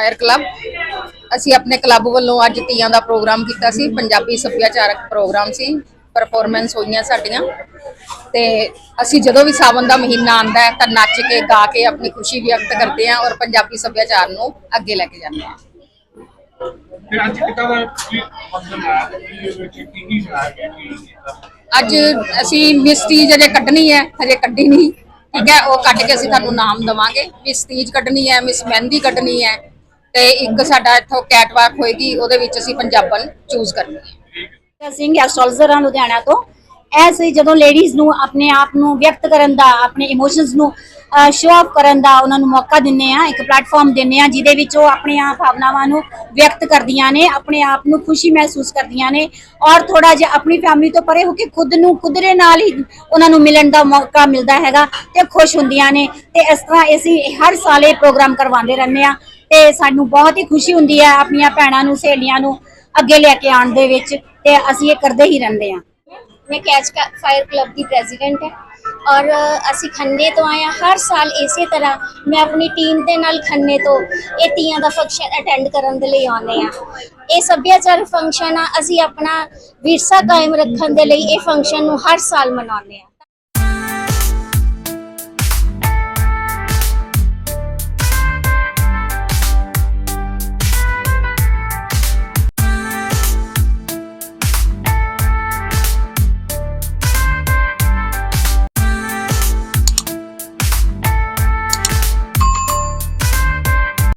Fire club ਅਸੀਂ ਆਪਣੇ club ਵੱਲੋਂ ਅੱਜ ਤੀਆਂ ਦਾ ਪ੍ਰੋਗਰਾਮ ਕੀਤਾ ਸੀ ਪੰਜਾਬੀ ਸੱਭਿਆਚਾਰਕ ਪ੍ਰੋਗਰਾਮ ਸੀ। ਪਰਫਾਰਮੈਂਸ ਹੋਈਆਂ ਸਾਡੀਆਂ। ਤੇ ਅਸੀਂ ਜਦੋਂ ਵੀ ਸਾਵਨ ਦਾ ਮਹੀਨਾ ਆਉਂਦਾ ਹੈ ਤਾਂ ਨੱਚ ਕੇ ਗਾ ਕੇ ਆਪਣੀ ਖੁਸ਼ੀ ਵਿਅਕਤ ਕਰਦੇ ਹਾਂ ਔਰ ਪੰਜਾਬੀ ਸੱਭਿਆਚਾਰ ਨੂੰ ਅੱਗੇ ਲੈ ਕੇ ਜਾਂਦੇ ਹਾਂ। ਅੱਜ ਅਸੀਂ ਮਿਸਟੀਜ ਅਜੇ ਕੱਢਣੀ ਹੈ ਹਜੇ ਕੱਢੀ ਨਹੀਂ। ਠੀਕ ਹੈ ਉਹ ਕੱਢ ਕੇ ਅਸੀਂ ਤੁਹਾਨੂੰ ਨਾਮ ਦਵਾਂਗੇ। ਮਿਸਟੀਜ ਕੱਢਣੀ ਹੈ ਮਿਸ ਮਹਿੰਦੀ ਕੱਢਣੀ ਹੈ। ਤੇ ਇੱਕ ਸਾਡਾ ਇੱਥੋਂ ਕੈਟਵਾਕ ਹੋਏਗੀ, ਉਹਦੇ ਵਿੱਚ ਅਸੀਂ ਪੰਜਾਬਨ ਚੂਜ਼ ਕਰਨੀ ਹੈ ਜਗਤ ਐਸਟ੍ਰੋਲੋਜਰ ਹਾਂ ਲੁਧਿਆਣਾ ਤੋਂ। ਐਸੇ ਜਦੋਂ ਲੇਡੀਜ਼ ਨੂੰ ਆਪਣੇ ਆਪ ਨੂੰ ਵਿਅਕਤ ਕਰਨ ਦਾ, ਆਪਣੇ ਇਮੋਸ਼ਨਸ ਨੂੰ ਸ਼ੋਅ ਆਫ ਕਰਨ ਦਾ ਉਹਨਾਂ ਨੂੰ ਮੌਕਾ ਦਿੰਨੇ ਆ ਇੱਕ ਪਲੇਟਫਾਰਮ ਦਿੰਨੇ ਆ ਜਿਹਦੇ ਵਿੱਚ ਉਹ ਆਪਣੇ ਆਪ ਭਾਵਨਾਵਾਂ ਨੂੰ ਵਿਅਕਤ ਕਰਦੀਆਂ ਨੇ, ਆਪਣੇ ਆਪ ਨੂੰ ਖੁਸ਼ੀ ਮਹਿਸੂਸ ਕਰਦੀਆਂ ਨੇ ਔਰ ਥੋੜਾ ਜਿਹਾ ਆਪਣੀ ਫੈਮਿਲੀ ਤੋਂ ਪਰੇ ਹੋ ਕੇ ਖੁਦ ਨੂੰ ਖੁਦਰੇ ਨਾਲ ਹੀ ਉਹਨਾਂ ਨੂੰ ਮਿਲਣ ਦਾ ਮੌਕਾ ਮਿਲਦਾ ਹੈਗਾ ਤੇ ਖੁਸ਼ ਹੁੰਦੀਆਂ ਨੇ। ਤੇ ਇਸ ਤਰ੍ਹਾਂ ਅਸੀਂ ਹਰ ਸਾਲ ਇਹ ਪ੍ਰੋਗਰਾਮ ਕਰਵਾਉਂਦੇ ਰਹਿੰਦੇ ਆ ਤੇ ਸਾਨੂੰ ਬਹੁਤ ਹੀ ਖੁਸ਼ੀ ਹੁੰਦੀ ਹੈ ਆਪਣੀਆਂ ਭੈਣਾਂ ਨੂੰ, ਸਹੇਲੀਆਂ ਨੂੰ ਅੱਗੇ ਲੈ ਕੇ ਆਉਣ ਦੇ ਵਿੱਚ ਤੇ ਅਸੀਂ ਇਹ ਕਰਦੇ ਹੀ ਰਹਿੰਦੇ ਹਾਂ। ਮੈਂ ਕੈਚ ਫਾਇਰ ਕਲੱਬ ਦੀ ਪ੍ਰੈਜ਼ੀਡੈਂਟ ਹਾਂ ਔਰ ਅਸੀਂ ਖੰਨੇ ਤੋਂ ਆਏ ਹਾਂ। ਹਰ ਸਾਲ ਇਸੇ ਤਰ੍ਹਾਂ ਮੈਂ ਆਪਣੀ ਟੀਮ ਦੇ ਨਾਲ ਖੰਨੇ ਤੋਂ ਇਹ ਤੀਆਂ ਦਾ ਫੰਕਸ਼ਨ ਅਟੈਂਡ ਕਰਨ ਦੇ ਲਈ ਆਉਂਦੇ ਆ ਇਹ ਸੱਭਿਆਚਾਰਕ ਫੰਕਸ਼ਨ ਆ। ਅਸੀਂ ਆਪਣਾ ਵਿਰਸਾ ਕਾਇਮ ਰੱਖਣ ਦੇ ਲਈ ਇਹ ਫੰਕਸ਼ਨ ਨੂੰ ਹਰ ਸਾਲ ਮਨਾਉਂਦੇ ਆ